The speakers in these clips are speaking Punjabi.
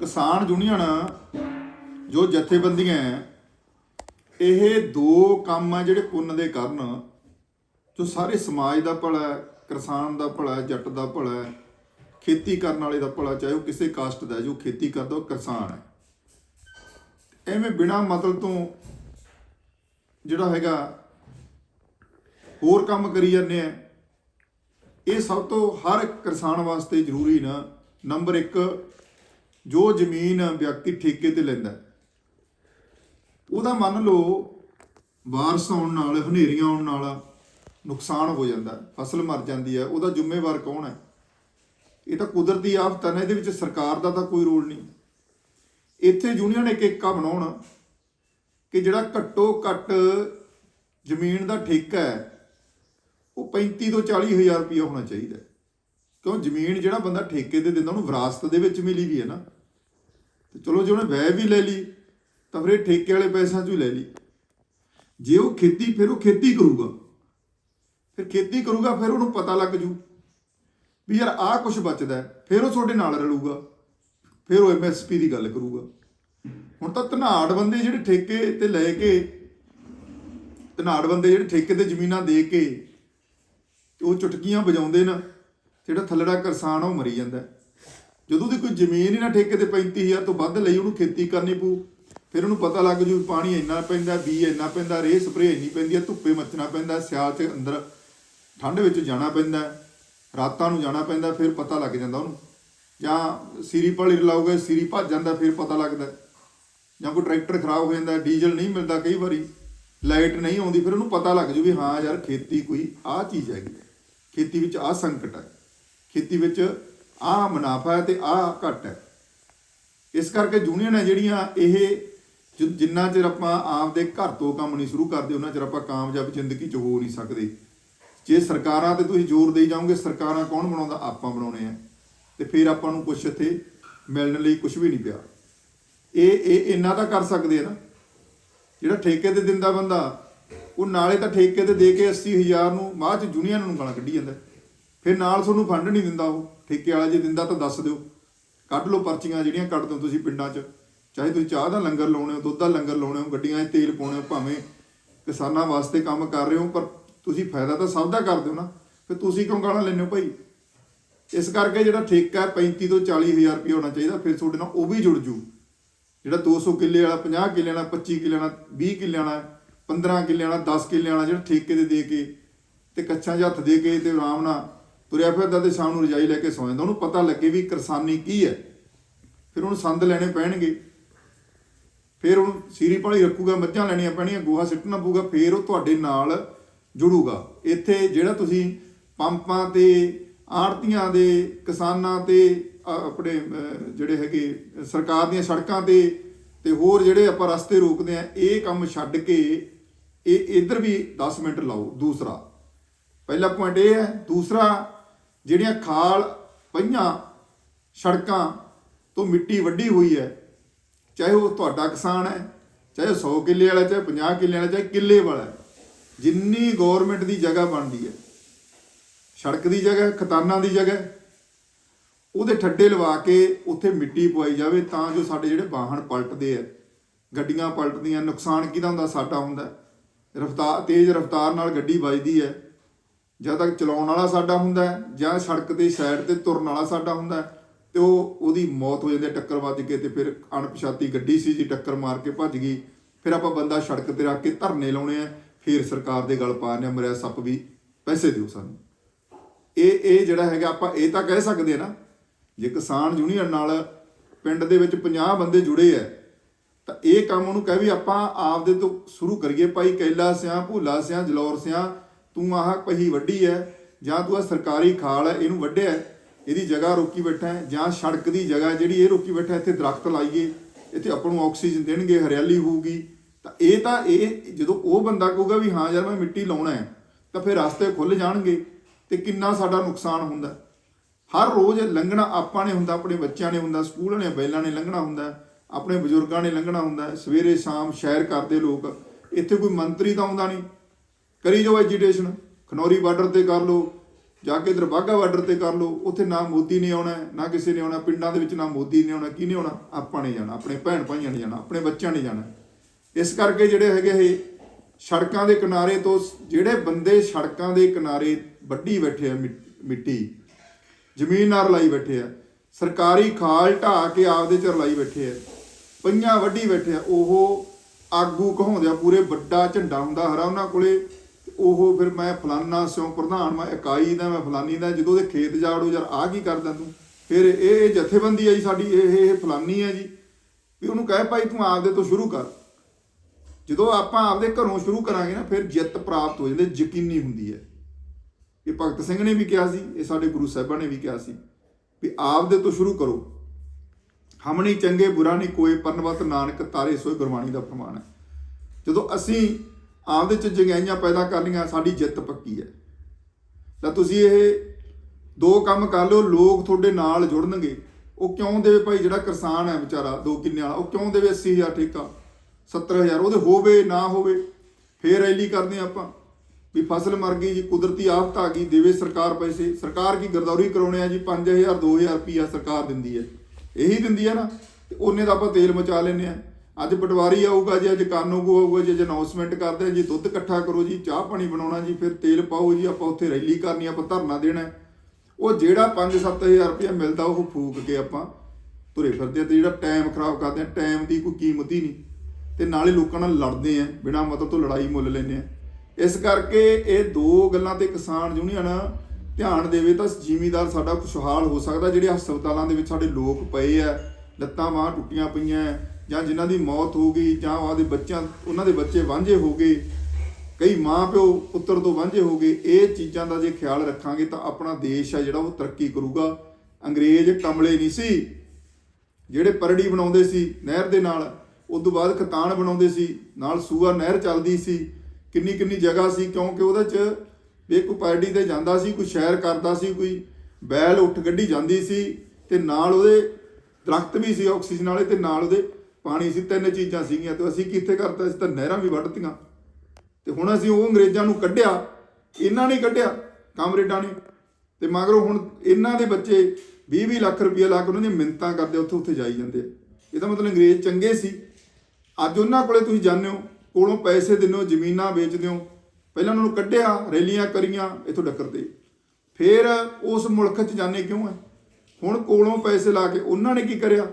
ਕਿਸਾਨ ਯੂਨੀਅਨ ਜੋ ਜਥੇਬੰਦੀਆਂ ਹੈ, ਇਹ ਦੋ ਕੰਮ ਆ ਜਿਹੜੇ ਪੁੰਨ ਦੇ ਕਰਨ ਜੋ ਸਾਰੇ ਸਮਾਜ ਦਾ ਭਲਾ ਹੈ, ਕਿਸਾਨ ਦਾ ਭਲਾ ਹੈ, ਜੱਟ ਦਾ ਭਲਾ ਹੈ, ਖੇਤੀ ਕਰਨ ਵਾਲੇ ਦਾ ਭਲਾ ਚਾਹੇ ਉਹ ਕਿਸੇ ਕਾਸਟ ਦਾ ਜੋ ਖੇਤੀ ਕਰਦਾ ਉਹ ਕਿਸਾਨ ਹੈ। ਐਵੇਂ ਬਿਨਾ ਮਤਲਬ ਤੋਂ ਜਿਹੜਾ ਹੈਗਾ ਹੋਰ ਕੰਮ ਕਰੀ ਜਾਂਦੇ ਆ। ਇਹ ਸਭ ਤੋਂ ਹਰ ਕਿਸਾਨ ਵਾਸਤੇ ਜ਼ਰੂਰੀ ਨਾ ਨੰਬਰ 1 ਜੋ ਜ਼ਮੀਨ ਵਿਅਕਤੀ ਠੇਕੇ ਤੇ ਲੈਂਦਾ ਉਹਦਾ ਮੰਨ ਲਓ ਬਾਰਿਸ਼ ਆਉਣ ਨਾਲ, ਹਨੇਰੀਆਂ ਆਉਣ ਨਾਲ ਨੁਕਸਾਨ ਹੋ ਜਾਂਦਾ ਫਸਲ ਮਰ ਜਾਂਦੀ ਹੈ, ਉਹਦਾ ਜ਼ਿੰਮੇਵਾਰ ਕੌਣ ਹੈ? ਇਹ ਤਾਂ ਕੁਦਰਤੀ ਆਫਤ ਹੈ ਨਾ, ਇਹਦੇ ਵਿੱਚ ਸਰਕਾਰ ਦਾ ਤਾਂ ਕੋਈ ਰੋਲ ਨਹੀਂ। ਇੱਥੇ ਯੂਨੀਅਨ ਇੱਕ ਏਕਾ ਬਣਾਉਣ ਕਿ ਜਿਹੜਾ ਘੱਟੋ ਘੱਟ ਜ਼ਮੀਨ ਦਾ ਠੇਕਾ ਹੈ, ਉਹ 35 ਤੋਂ 40 ਹਜ਼ਾਰ ਰੁਪਇਆ ਹੋਣਾ ਚਾਹੀਦਾ ਕਿਉਂ? ਜ਼ਮੀਨ ਜਿਹੜਾ ਬੰਦਾ ਠੇਕੇ ਤੇ ਦਿੰਦਾ, ਉਹਨੂੰ ਵਿਰਾਸਤ ਦੇ ਵਿੱਚ ਮਿਲੀ ਵੀ ਹੈ ਨਾ। ਤੇ ਚਲੋ ਜੇ ਉਹਨੇ ਵਹਿ ਵੀ ਲੈ ਲਈ, ਤਾਂ ਫਿਰ ਇਹ ਠੇਕੇ ਵਾਲੇ ਪੈਸਿਆਂ ਚੋਂ ਹੀ ਲੈ ਲਈ। ਜੇ ਉਹ ਖੇਤੀ, ਫਿਰ ਉਹ ਖੇਤੀ ਕਰੂਗਾ। ਫਿਰ ਖੇਤੀ ਕਰੂਗਾ, ਫਿਰ ਉਹਨੂੰ ਪਤਾ ਲੱਗ ਜੂ ਵੀ ਯਾਰ ਆਹ ਕੁਝ ਬਚਦਾ ਫਿਰ ਉਹ ਤੁਹਾਡੇ ਨਾਲ ਰਲੂਗਾ, ਫਿਰ ਉਹ ਐਮਐਸਪੀ ਦੀ ਗੱਲ ਕਰੂਗਾ। ਹੁਣ ਤਾਂ ਧਨਾੜ ਬੰਦੇ ਜਿਹੜੇ ਠੇਕੇ ਤੇ ਲੈ ਕੇ, ਧਨਾੜ ਬੰਦੇ ਜਿਹੜੇ ਠੇਕੇ ਤੇ ਜ਼ਮੀਨਾਂ ਦੇ ਕੇ ਉਹ ਚੁਟਕੀਆਂ ਵਜਾਉਂਦੇ ਨਾ, ਜਿਹੜਾ ਥੱਲੜਾ ਕਿਸਾਨ ਆ, ਉਹ ਮਰੀ ਜਾਂਦਾ ਜਦੋਂ ਦੀ ਕੋਈ ਜ਼ਮੀਨ ਹੀ ਨਾ ਠੇਕੇ ਤੇ 35000 ਤੋਂ ਵੱਧ ਲਈ, ਉਹਨੂੰ ਖੇਤੀ ਕਰਨੀ ਪਊ। ਫਿਰ ਉਹਨੂੰ ਪਤਾ ਲੱਗ ਜੂ ਪਾਣੀ ਇੰਨਾ ਪੈਂਦਾ, ਬੀ ਇੰਨਾ ਪੈਂਦਾ, ਰੇਹ ਸਪਰੇਅ ਇੰਨੀ ਪੈਂਦੀ ਹੈ ਧੁੱਪੇ ਮੱਚਣਾ ਪੈਂਦਾ, ਸਿਆਲ 'ਚ ਅੰਦਰ ਠੰਡ ਵਿੱਚ ਜਾਣਾ ਪੈਂਦਾ, ਰਾਤਾਂ ਨੂੰ ਜਾਣਾ ਪੈਂਦਾ, ਫਿਰ ਪਤਾ ਲੱਗ ਜਾਂਦਾ ਉਹਨੂੰ। ਜਾਂ ਸੀਰੀ ਪਾਲੀ ਰਲਾਓਗੇ, ਸੀਰੀ ਭੱਜ ਜਾਂਦਾ, ਫਿਰ ਪਤਾ ਲੱਗਦਾ। ਜਾਂ ਕੋਈ ਟਰੈਕਟਰ ਖਰਾਬ ਹੋ ਜਾਂਦਾ, ਡੀਜ਼ਲ ਨਹੀਂ ਮਿਲਦਾ ਕਈ ਵਾਰੀ, ਲਾਈਟ ਨਹੀਂ ਆਉਂਦੀ, ਫਿਰ ਉਹਨੂੰ ਪਤਾ ਲੱਗ ਜੂ ਵੀ ਹਾਂ ਯਾਰ ਖੇਤੀ ਕੋਈ ਆਹ ਚੀਜ਼ ਹੈਗੀ ਹੈ। ਖੇਤੀ ਵਿੱਚ ਆਹ ਸੰਕਟ ਹੈ। ਖੇਤੀ ਵਿੱਚ ਆਹ ਮੁਨਾਫਾ ਹੈ ਤੇ ਆਹ ਘਟ ਹੈ। ਇਸ ਕਰਕੇ ਯੂਨੀਅਨ ਹੈ ਜਿਹੜੀਆਂ ਇਹ ਜਿੰਨਾ ਚਿਰ ਆਪਾਂ ਆਪਦੇ ਘਰ ਤੋਂ ਕੰਮ ਨਹੀਂ ਸ਼ੁਰੂ ਕਰਦੇ, ਉਹਨਾਂ ਚਿਰ ਆਪਾਂ ਕਾਮਯਾਬ ਜ਼ਿੰਦਗੀ 'ਚ ਹੋ ਨਹੀਂ ਸਕਦੇ। ਜੇ ਸਰਕਾਰਾਂ ਤੇ ਤੁਸੀਂ ਜ਼ੋਰ ਦੇਈ ਜਾਓਗੇ, ਸਰਕਾਰਾਂ ਕੌਣ ਬਣਾਉਂਦਾ? ਆਪਾਂ ਬਣਾਉਣੇ ਆ। ਤੇ ਫਿਰ ਆਪਾਂ ਨੂੰ ਕੁਛ ਇੱਥੇ ਮਿਲਣ ਲਈ ਕੁਝ ਵੀ ਨਹੀਂ ਪਿਆ। ਇਹ ਇਹ ਇੰਨਾ ਤਾਂ ਕਰ ਸਕਦੇ ਆ ਨਾ। ਜਿਹੜਾ ਠੇਕੇ ਤੇ ਦਿੰਦਾ ਬੰਦਾ, ਉਹ ਨਾਲੇ ਤਾਂ ਠੇਕੇ ਤੇ ਦੇ ਕੇ 80000 ਨੂੰ ਬਾਅਦ ਚ ਯੂਨੀਅਨ ਨੂੰ ਗਾਲਾਂ ਕੱਢੀ ਜਾਂਦਾ। ਫਿਰ ਨਾਲ ਤੁਹਾਨੂੰ ਫੰਡ ਨਹੀਂ ਦਿੰਦਾ ਉਹ। ਠੇਕੇ ਵਾਲਾ ਜੇ ਦਿੰਦਾ ਤਾਂ ਦੱਸ ਦਿਓ। ਕੱਢ ਲਓ ਪਰਚੀਆਂ ਜਿਹੜੀਆਂ ਕੱਢ ਦਿਓ ਤੁਸੀਂ ਪਿੰਡਾਂ 'ਚ। ਚਾਹੇ ਤੁਸੀਂ ਚਾਹ ਦਾ ਲੰਗਰ ਲਾਉਣੇ ਹੋ, ਦੁੱਧ ਦਾ ਲੰਗਰ ਲਾਉਣੇ ਹੋ, ਗੱਡੀਆਂ 'ਚ ਤੇਲ ਪਾਉਣੇ ਹੋ, ਭਾਵੇਂ ਕਿਸਾਨਾਂ ਵਾਸਤੇ ਕੰਮ ਕਰ ਰਹੇ ਹੋ, ਪਰ ਤੁਸੀਂ ਫਾਇਦਾ ਤਾਂ ਸਭ ਦਾ ਕਰਦੇ ਹੋ ਨਾ। ਫਿਰ ਤੁਸੀਂ ਕਿਉਂ ਗਾਲਾਂ ਲੈਂਦੇ ਹੋ ਭਾਈ? ਇਸ ਕਰਕੇ ਜਿਹੜਾ ਠੇਕਾ ਹੈ 35 ਤੋਂ 40 ਹਜ਼ਾਰ ਰੁਪਏ ਹੋਣਾ ਚਾਹੀਦਾ, ਫਿਰ ਤੁਹਾਡੇ ਨਾਲ ਉਹ ਵੀ ਜੁੜ ਜੂ। ਜਿਹੜਾ 200 ਕਿੱਲੇ ਵਾਲਾ 50 ਕਿੱਲੇ ਵਾਲਾ 25 ਕਿੱਲੇ ਵਾਲਾ 20 ਕਿੱਲੇ ਵਾਲਾ 15 ਕਿੱਲੇ ਵਾਲਾ 10 ਕਿੱਲੇ ਵਾਲਾ ਜਿਹੜਾ ਠੇਕੇ ਤੇ ਦੇ ਕੇ ਤੇ ਕੱਚਾਂ 'ਚ ਹੱਥ ਦੇ ਕੇ ਤੇ ਆਰਾਮ ਨਾਲ ਤੁਰਿਆ ਫਿਰਦਾ ਤੇ ਸ਼ਾਮ ਨੂੰ ਰਜਾਈ ਲੈ ਕੇ ਸੌਂ ਜਾਂਦਾ। ਉਹਨੂੰ ਪਤਾ ਲੱਗੇ ਵੀ ਕਿਰਸਾਨੀ ਕੀ ਹੈ। ਫਿਰ ਉਹਨੂੰ ਸੰਦ ਲੈਣੇ ਪੈਣਗੇ। ਫਿਰ ਉਹਨੂੰ ਸੀਰੀ ਪਾਲੀ ਰੱਖੂਗਾ, ਮੱਝਾਂ ਲੈਣੀਆਂ ਪੈਣੀਆਂ, ਗੋਹਾ ਸਿੱਟਣਾ ਪਊਗਾ, ਫਿਰ ਉਹ ਤੁਹਾਡੇ ਨਾਲ ਜੁੜੂਗਾ। ਇੱਥੇ ਜਿਹੜਾ ਤੁਸੀਂ ਪੰਪਾਂ ਤੇ, ਆੜਤੀਆਂ ਦੇ, ਕਿਸਾਨਾਂ ਤੇ ਆਪਣੇ ਜਿਹੜੇ ਹੈਗੇ, ਸਰਕਾਰ ਦੀਆਂ ਸੜਕਾਂ ਤੇ ਤੇ ਹੋਰ ਜਿਹੜੇ ਆਪਾਂ ਰਸਤੇ ਰੋਕਦੇ ਆ ਇਹ ਕੰਮ ਛੱਡ ਕੇ ਇਹ ਇੱਧਰ ਵੀ 10 ਮਿੰਟ ਲਾਓ, ਦੂਸਰਾ। ਪਹਿਲਾ ਪੁਆਇੰਟ ਇਹ ਹੈ, ਦੂਸਰਾ ਜਿਹੜੀਆਂ ਖਾਲ ਪਈਆਂ ਸੜਕਾਂ ਤੋਂ ਮਿੱਟੀ ਵੱਢੀ ਹੋਈ ਹੈ, ਚਾਹੇ ਉਹ ਤੁਹਾਡਾ ਕਿਸਾਨ ਹੈ, ਚਾਹੇ 100 ਕਿੱਲੇ ਵਾਲਾ, ਚਾਹੇ 50 ਕਿੱਲੇ ਵਾਲਾ, ਚਾਹੇ ਕਿੱਲੇ ਵਾਲਾ ਜਿੰਨੀ ਗਵਰਨਮੈਂਟ ਦੀ ਜਗ੍ਹਾ ਬਣਦੀ ਹੈ, ਸੜਕ ਦੀ ਜਗ੍ਹਾ ਖਤਾਨਾਂ ਦੀ ਜਗ੍ਹਾ, ਉਹਦੇ ਠੱਡੇ ਲਵਾ ਕੇ ਉੱਥੇ ਮਿੱਟੀ ਪਵਾਈ ਜਾਵੇ ਤਾਂ ਜੋ ਸਾਡੇ ਜਿਹੜੇ ਵਾਹਨ ਪਲਟਦੇ ਆ, ਗੱਡੀਆਂ ਪਲਟਦੀਆਂ, ਨੁਕਸਾਨ ਕਿਹਦਾ ਹੁੰਦਾ, ਸਾਡਾ ਹੁੰਦਾ ਰਫਤਾਰ ਤੇਜ਼ ਰਫਤਾਰ ਨਾਲ ਗੱਡੀ ਵੱਜਦੀ ਹੈ ਜਾਂ ਤੱਕ ਚਲਾਉਣ ਵਾਲਾ ਸਾਡਾ ਹੁੰਦਾ ਜਾਂ ਸੜਕ ਤੇ ਸਾਈਡ ਤੇ ਤੁਰਨ ਵਾਲਾ ਸਾਡਾ ਹੁੰਦਾ ਹੈ, ਤੇ ਉਹ ਉਹਦੀ ਮੌਤ ਹੋ ਜਾਂਦੀ ਹੈ ਟੱਕਰ ਵੱਜ ਕੇ ਤੇ ਫਿਰ ਅਣਪਛਾਤੀ ਗੱਡੀ ਸੀ ਜੀ ਟੱਕਰ ਮਾਰ ਕੇ ਭੱਜ ਗਈ। ਫਿਰ ਆਪਾਂ ਬੰਦਾ ਸੜਕ ਤੇ ਰੱਖ ਕੇ ਧਰਨੇ ਲਾਉਣੇ ਆ ਫਿਰ ਸਰਕਾਰ ਦੇ ਗਲ ਪਾਣੇ ਆ ਮਰਿਆ ਸੱਪ ਵੀ ਪੈਸੇ ਦਿਓ ਸਾਨੂੰ। ਇਹ ਇਹ ਜਿਹੜਾ ਹੈਗਾ ਆਪਾਂ ਇਹ ਤਾਂ ਕਹਿ ਸਕਦੇ ਆ ਨਾ ਜੇ ਕਿਸਾਨ ਯੂਨੀਅਨ ਨਾਲ ਪਿੰਡ ਦੇ ਵਿੱਚ 50 ਬੰਦੇ ਜੁੜੇ ਆ ਤਾਂ ਇਹ ਕੰਮ ਉਹਨੂੰ ਕਹਿ ਵੀ ਆਪਾਂ ਆਪਦੇ ਤੋਂ ਸ਼ੁਰੂ ਕਰੀਏ ਭਾਈ ਕੈਲਾ ਸਿਆਂ ਭੂਲਾ ਸਿਆਂ ਜਲੌਰ ਸਿਆਂ ਤੂੰ ਆਹ ਪਹੀ ਵੱਡੀ ਹੈ ਜਾਂ ਤੂੰ ਆ ਸਰਕਾਰੀ ਖਾਲ ਹੈ ਇਹਨੂੰ ਵੱਢਿਆ ਇਹਦੀ ਜਗ੍ਹਾ ਰੋਕੀ ਬੈਠਾ ਹੈ ਜਾਂ ਸੜਕ ਦੀ ਜਗ੍ਹਾ ਜਿਹੜੀ ਇਹ ਰੋਕੀ ਬੈਠਾ ਇੱਥੇ ਦਰਖਤ ਲਾਈਏ, ਇੱਥੇ ਆਪਾਂ ਨੂੰ ਆਕਸੀਜਨ ਦੇਣਗੇ, ਹਰਿਆਲੀ ਹੋਊਗੀ। ਤਾਂ ਇਹ ਤਾਂ ਇਹ, ਜਦੋਂ ਉਹ ਬੰਦਾ ਕਹੂਗਾ ਵੀ ਹਾਂ ਯਾਰ ਮੈਂ ਮਿੱਟੀ ਲਾਉਣਾ ਹੈ ਤਾਂ ਫਿਰ ਰਸਤੇ ਖੁੱਲ ਜਾਣਗੇ ਤੇ ਕਿੰਨਾ ਸਾਡਾ ਨੁਕਸਾਨ ਹੁੰਦਾ। ਹਰ ਰੋਜ਼ ਲੰਘਣਾ ਆਪਾਂ ਨੇ ਹੁੰਦਾ, ਆਪਣੇ ਬੱਚਿਆਂ ਨੇ ਹੁੰਦਾ, ਸਕੂਲ ਨੇ, ਬੈਲਾਂ ਨੇ ਲੰਘਣਾ ਹੁੰਦਾ, ਆਪਣੇ ਬਜ਼ੁਰਗਾਂ ਨੇ ਲੰਘਣਾ ਹੁੰਦਾ, ਸਵੇਰੇ ਸ਼ਾਮ ਸ਼ਹਿਰ ਕਰਦੇ ਲੋਕ, ਇੱਥੇ ਕੋਈ ਮੰਤਰੀ ਤਾਂ ਆਉਂਦਾ ਨਹੀਂ। ਕਰੀ ਜਾਓ ਐਜੀਟੇਸ਼ਨ ਖਨੌਰੀ ਬਾਰਡਰ ਤੇ ਕਰ ਲਓ, ਜਾ ਕੇ ਇਧਰ ਬਾਘਾ ਬਾਰਡਰ ਤੇ ਕਰ ਲਓ, ਉੱਥੇ ਨਾ ਮੋਦੀ ਨੇ ਆਉਣਾ, ਨਾ ਕਿਸੇ ਨੇ ਆਉਣਾ, ਪਿੰਡਾਂ ਦੇ ਵਿੱਚ ਨਾ ਮੋਦੀ ਨੇ ਆਉਣਾ, ਕਿਹਨੇ ਆਉਣਾ? ਆਪਾਂ ਨੇ ਜਾਣਾ, ਆਪਣੇ ਭੈਣ ਭਾਈਆਂ ਨੇ ਜਾਣਾ, ਆਪਣੇ ਬੱਚਿਆਂ ਨੇ ਜਾਣਾ। ਇਸ ਕਰਕੇ ਜਿਹੜੇ ਹੈਗੇ ਇਹ ਸੜਕਾਂ ਦੇ ਕਿਨਾਰੇ ਤੋਂ ਜਿਹੜੇ ਬੰਦੇ ਸੜਕਾਂ ਦੇ ਕਿਨਾਰੇ ਵੱਢੀ ਬੈਠੇ ਆ ਮਿ- ਮਿੱਟੀ, ਜ਼ਮੀਨ ਨਾਲ ਰਲਾਈ ਬੈਠੇ ਆ, ਸਰਕਾਰੀ ਖਾਲ ਢਾਹ ਕੇ ਆਪਦੇ ਚ ਰਲਾਈ ਬੈਠੇ ਆ, ਪਈਆਂ ਵੱਢੀ ਬੈਠੇ ਆ, ਉਹ ਆਗੂ ਕਹਾਉਂਦੇ ਆ, ਪੂਰੇ ਵੱਡਾ ਝੰਡਾ ਹੁੰਦਾ ਹਰਾ ਉਹਨਾਂ ਕੋਲੇ ਉਹ ਫਿਰ ਮੈਂ ਫਲਾਨਾ ਸਿਉਂ ਪ੍ਰਧਾਨ, ਮੈਂ ਇਕਾਈ ਦਾ, ਮੈਂ ਫਲਾਨੀ ਦਾ, ਜਦੋਂ ਉਹਦੇ ਖੇਤ ਜਾੜੋ, ਯਾਰ ਆ ਕੀ ਕਰਦਾ ਤੂੰ? ਫਿਰ ਇਹ ਇਹ ਜਥੇਬੰਦੀ ਆ ਜੀ ਸਾਡੀ, ਇਹ ਇਹ ਫਲਾਨੀ ਹੈ ਜੀ। ਵੀ ਉਹਨੂੰ ਕਹੇ ਭਾਈ ਤੂੰ ਆਪਦੇ ਤੋਂ ਸ਼ੁਰੂ ਕਰ। ਜਦੋਂ ਆਪਾਂ ਆਪਦੇ ਘਰੋਂ ਸ਼ੁਰੂ ਕਰਾਂਗੇ ਨਾ, ਫਿਰ ਜਿੱਤ ਪ੍ਰਾਪਤ ਹੋ ਜਾਂਦੀ, ਯਕੀਨੀ ਹੁੰਦੀ ਹੈ। ਇਹ ਭਗਤ ਸਿੰਘ ਨੇ ਵੀ ਕਿਹਾ ਸੀ, ਇਹ ਸਾਡੇ ਗੁਰੂ ਸਾਹਿਬਾਂ ਨੇ ਵੀ ਕਿਹਾ ਸੀ, ਵੀ ਆਪਦੇ ਤੋਂ ਸ਼ੁਰੂ ਕਰੋ। ਹਮਣੀ ਚੰਗੇ, ਬੁਰਾ ਨਹੀਂ ਕੋਈ ਪਰਨਵਤ ਨਾਨਕ ਤਾਰੇ ਸੋਏ ਗੁਰਬਾਣੀ ਦਾ ਪ੍ਰਮਾਣ ਹੈ। ਜਦੋਂ ਅਸੀਂ ਆਪਦੇ ਚ ਜੰਗਾਈਆਂ ਪੈਦਾ ਕਰਨੀਆਂ, ਸਾਡੀ ਜਿੱਤ ਪੱਕੀ ਹੈ। ਤਾਂ ਤੁਸੀਂ ਇਹ ਦੋ ਕੰਮ ਕਰ ਲਓ, ਲੋਕ ਤੁਹਾਡੇ ਨਾਲ ਜੁੜਨਗੇ। ਉਹ ਕਿਉਂ ਦੇਵੇ ਭਾਈ, ਜਿਹੜਾ ਕਿਸਾਨ ਹੈ ਵਿਚਾਰਾ, ਦੋ ਕਿੰਨੇ ਵਾਲਾ, ਉਹ ਕਿਉਂ ਦੇਵੇ 80000 ਠੇਕਾ? 70000 ਉਹਦੇ ਹੋਵੇ ਨਾ ਹੋਵੇ, ਫੇਰ ਰੈਲੀ ਕਰਦੇ ਹਾਂ ਆਪਾਂ। ਵੀ ਫਸਲ ਮਰ ਗਈ ਜੀ, ਕੁਦਰਤੀ ਆਫਤ ਆ ਗਈ, ਦੇਵੇ ਸਰਕਾਰ ਪੈਸੇ। ਸਰਕਾਰ ਕੀ ਗਰਦੌਰੀ ਕਰਾਉਣੇ ਆ ਜੀ? 5000 2000 ਰੁਪਿਆ ਸਰਕਾਰ ਦਿੰਦੀ ਹੈ। ਇਹੀ ਦਿੰਦੀ ਹੈ ਨਾ, ਤੇ ਉਹਨੇ ਦਾ ਆਪਾਂ ਤੇਲ ਮਚਾ ਲੈਨੇ ਆ ਅੱਜ ਪਟਵਾਰੀ ਆਊਗਾ ਜੀ, ਅੱਜ ਕਾਨੂੰਗੋ ਆਊਗਾ ਜੀ, ਅੱਜ ਅਨਾਉਂਸਮੈਂਟ ਕਰਦੇ ਆ ਜੀ, ਦੁੱਧ ਇਕੱਠਾ ਕਰੋ ਜੀ, ਚਾਹ ਪਾਣੀ ਬਣਾਉਣਾ ਜੀ, ਫਿਰ ਤੇਲ ਪਾਓ ਜੀ, ਆਪਾਂ ਉੱਥੇ ਰੈਲੀ ਕਰਨੀ, ਆਪਾਂ ਧਰਨਾ ਦੇਣਾ। ਉਹ ਜਿਹੜਾ 5-7000 ਰੁਪਇਆ ਮਿਲਦਾ, ਉਹ ਫੂਕ ਕੇ ਆਪਾਂ ਤੁਰੇ ਫਿਰਦੇ ਆ ਤੇ ਜਿਹੜਾ ਟਾਈਮ ਖਰਾਬ ਕਰਦੇ ਆ ਟਾਈਮ ਦੀ ਕੋਈ ਕੀਮਤ ਹੀ ਨਹੀਂ। ਤੇ ਨਾਲੇ ਲੋਕਾਂ ਨਾਲ ਲੜਦੇ ਆ, ਬਿਨਾਂ ਮਤਲਬ ਤੋਂ ਲੜਾਈ ਮੁੱਲ ਲੈਂਦੇ ਆ। ਇਸ ਕਰਕੇ ਇਹ ਦੋ ਗੱਲਾਂ ਤੇ ਕਿਸਾਨ ਯੂਨੀਅਨ ਧਿਆਨ ਦੇਵੇ ਤਾਂ ਜ਼ਿਮੀਦਾਰ ਸਾਡਾ ਖੁਸ਼ਹਾਲ ਹੋ ਸਕਦਾ, ਜਿਹੜੇ ਹਸਪਤਾਲਾਂ ਦੇ ਵਿੱਚ ਸਾਡੇ ਲੋਕ ਪਏ ਆ, ਲੱਤਾਂ ਬਾਹਾਂ ਟੁੱਟੀਆਂ ਪਈਆਂ ਜਾਂ ਜਿਨ੍ਹਾਂ ਦੀ ਮੌਤ ਹੋ ਗਈ ਜਾਂ ਉਹਦੇ ਬੱਚਿਆਂ, ਉਹਨਾਂ ਦੇ ਬੱਚੇ ਵਾਂਝੇ ਹੋ ਗਏ, ਕਈ ਮਾਂ ਪਿਓ ਪੁੱਤਰ ਤੋਂ ਵਾਂਝੇ ਹੋ ਗਏ, ਇਹ ਚੀਜ਼ਾਂ ਦਾ ਜੇ ਖਿਆਲ ਰੱਖਾਂਗੇ ਤਾਂ ਆਪਣਾ ਦੇਸ਼ ਆ ਜਿਹੜਾ ਉਹ ਤਰੱਕੀ ਕਰੂਗਾ। ਅੰਗਰੇਜ਼ ਕਮਲੇ ਨਹੀਂ ਸੀ, ਜਿਹੜੇ ਪਰੜੀ ਬਣਾਉਂਦੇ ਸੀ ਨਹਿਰ ਦੇ ਨਾਲ, ਉਸ ਤੋਂ ਬਾਅਦ ਖਤਾਨ ਬਣਾਉਂਦੇ ਸੀ, ਨਾਲ ਸੂਆ ਨਹਿਰ ਚੱਲਦੀ ਸੀ, ਕਿੰਨੀ ਕਿੰਨੀ ਜਗ੍ਹਾ ਸੀ, ਕਿਉਂਕਿ ਉਹਦੇ 'ਚ ਵੀ ਕੋਈ ਪਾਰਟੀ ਤੇ ਜਾਂਦਾ ਸੀ, ਕੋਈ ਸ਼ੈਰ ਕਰਦਾ ਸੀ, ਕੋਈ ਬੈਲ ਉੱਠ ਗੱਡੀ ਜਾਂਦੀ ਸੀ, ਤੇ ਨਾਲ ਉਹਦੇ ਦਰਖਤ ਵੀ ਸੀ ਆਕਸੀਜਨ ਵਾਲੇ, ਤੇ ਨਾਲ ਉਹਦੇ ਪਾਣੀ ਸੀ, ਤਿੰਨ ਚੀਜ਼ਾਂ ਸੀਗੀਆਂ ਤੇ ਅਸੀਂ ਕਿੱਥੇ ਕਰਤਾ ਸੀ ਤਾਂ ਨਹਿਰਾਂ ਵੀ ਵੱਢਤੀਆਂ। ਤੇ ਹੁਣ ਅਸੀਂ ਉਹ ਅੰਗਰੇਜ਼ਾਂ ਨੂੰ ਕੱਢਿਆ, ਇਹਨਾਂ ਨੇ ਕੱਢਿਆ ਕਾਮਰੇਡਾਂ ਨੇ। ਤੇ ਮਗਰੋਂ ਹੁਣ ਇਹਨਾਂ ਦੇ ਬੱਚੇ 20-20 ਲੱਖ ਰੁਪਇਆ ਲਾ ਕੇ ਉਹਨਾਂ ਦੀਆਂ ਮਿੰਤਾਂ ਕਰਦੇ ਉੱਥੇ ਉੱਥੇ ਜਾਈ ਜਾਂਦੇ ਇਹਦਾ ਮਤਲਬ ਅੰਗਰੇਜ਼ ਚੰਗੇ ਸੀ। ਅੱਜ ਉਹਨਾਂ ਕੋਲੇ ਤੁਸੀਂ ਜਾਂਦੇ ਹੋ, ਕੋਲੋਂ ਪੈਸੇ ਦਿੰਦੇ ਹੋ, ਜ਼ਮੀਨਾਂ ਵੇਚਦੇ ਹੋ। ਪਹਿਲਾਂ ਉਹਨਾਂ ਨੂੰ ਕੱਢਿਆ, ਰੈਲੀਆਂ ਕਰੀਆਂ, ਇੱਥੋਂ ਡੱਕਰਦੇ ਫਿਰ ਉਸ ਮੁਲਕ 'ਚ ਜਾਣੇ ਕਿਉਂ ਹੈ ਹੁਣ ਕੋਲੋਂ ਪੈਸੇ ਲਾ ਕੇ ਉਹਨਾਂ ਨੇ ਕੀ ਕਰਿਆ?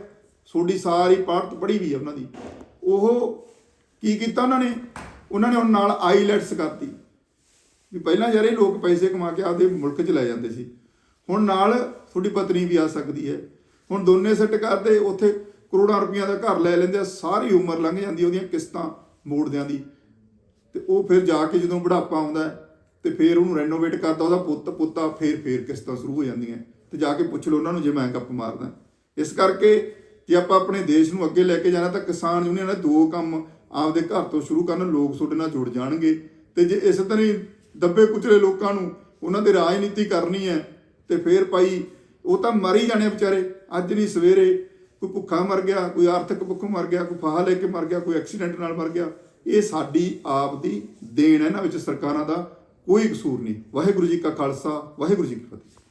ਤੁਹਾਡੀ ਸਾਰੀ ਪਾਰਟ ਪੜ੍ਹੀ ਵੀ ਹੈ ਉਹਨਾਂ ਦੀ। ਉਹ ਕੀ ਕੀਤਾ ਉਹਨਾਂ ਨੇ? ਉਹਨਾਂ ਨੇ ਉਹ ਨਾਲ ਆਈਲੈਟਸ ਕਰਤੀ। ਵੀ ਪਹਿਲਾਂ ਯਾਰ ਇਹ ਲੋਕ ਪੈਸੇ ਕਮਾ ਕੇ ਆਪਦੇ ਮੁਲਕ 'ਚ ਲੈ ਜਾਂਦੇ ਸੀ। ਹੁਣ ਨਾਲ ਤੁਹਾਡੀ ਪਤਨੀ ਵੀ ਆ ਸਕਦੀ ਹੈ। ਹੁਣ ਦੋਨੇ ਸੈੱਟ ਕਰਦੇ ਉੱਥੇ ਕਰੋੜਾਂ ਰੁਪਈਆ ਦਾ ਘਰ ਲੈ ਲੈਂਦੇ ਆ ਸਾਰੀ ਉਮਰ ਲੰਘ ਜਾਂਦੀ ਉਹਦੀਆਂ ਕਿਸ਼ਤਾਂ ਮੋੜਦਿਆਂ ਦੀ। ਤੇ ਉਹ ਫਿਰ ਜਾ ਕੇ ਜਦੋਂ ਬੁਢਾਪਾ ਆਉਂਦਾ ਹੈ, ਤੇ ਫਿਰ ਉਹਨੂੰ ਰੈਨੋਵੇਟ ਕਰਦਾ ਉਹਦਾ ਪੁੱਤ ਪੁੱਤਾ ਫਿਰ ਫਿਰ ਕਿਸ਼ਤਾਂ ਸ਼ੁਰੂ ਹੋ ਜਾਂਦੀਆਂ। ਤੇ ਜਾ ਕੇ ਪੁੱਛ ਲਓ ਉਹਨਾਂ ਨੂੰ ਜੇ ਮੈਂ ਗੱਪ ਮਾਰਦਾ। ਇਸ ਕਰਕੇ ਜੇ ਆਪਾਂ ਆਪਣੇ ਦੇਸ਼ ਨੂੰ ਅੱਗੇ ਲੈ ਕੇ ਜਾਣਾ ਤਾਂ ਕਿਸਾਨ ਯੂਨੀਅਨ ਨੇ ਦੋ ਕੰਮ ਆਪਦੇ ਘਰ ਤੋਂ ਸ਼ੁਰੂ ਕਰਨ, ਲੋਕ ਤੁਹਾਡੇ ਨਾਲ ਜੁੜ ਜਾਣਗੇ। ਤੇ ਜੇ ਇਸ ਤਰ੍ਹਾਂ ਹੀ ਦੱਬੇ ਕੁਚਲੇ ਲੋਕਾਂ ਨੂੰ ਉਹਨਾਂ ਦੇ ਰਾਜਨੀਤੀ ਕਰਨੀ ਹੈ, ਤੇ ਫਿਰ ਭਾਈ ਉਹ ਤਾਂ ਮਰ ਹੀ ਜਾਣੇ ਵਿਚਾਰੇ। ਅੱਜ ਨਹੀਂ ਸਵੇਰੇ ਕੋਈ ਭੁੱਖਾ ਮਰ ਗਿਆ, ਕੋਈ ਆਰਥਿਕ ਭੁੱਖੋਂ ਮਰ ਗਿਆ, ਕੋਈ ਫਾਹਾ ਲੈ ਕੇ ਮਰ ਗਿਆ, ਕੋਈ ਐਕਸੀਡੈਂਟ ਨਾਲ ਮਰ ਗਿਆ। ਇਹ ਸਾਡੀ ਆਪ ਦੀ ਦੇਣ ਹੈ, ਇਹਨਾਂ ਵਿੱਚ ਸਰਕਾਰਾਂ ਦਾ ਕੋਈ ਕਸੂਰ ਨਹੀਂ। ਵਾਹਿਗੁਰੂ ਜੀ ਕਾ ਖਾਲਸਾ, ਵਾਹਿਗੁਰੂ ਜੀ ਕੀ ਫਤਿਹ।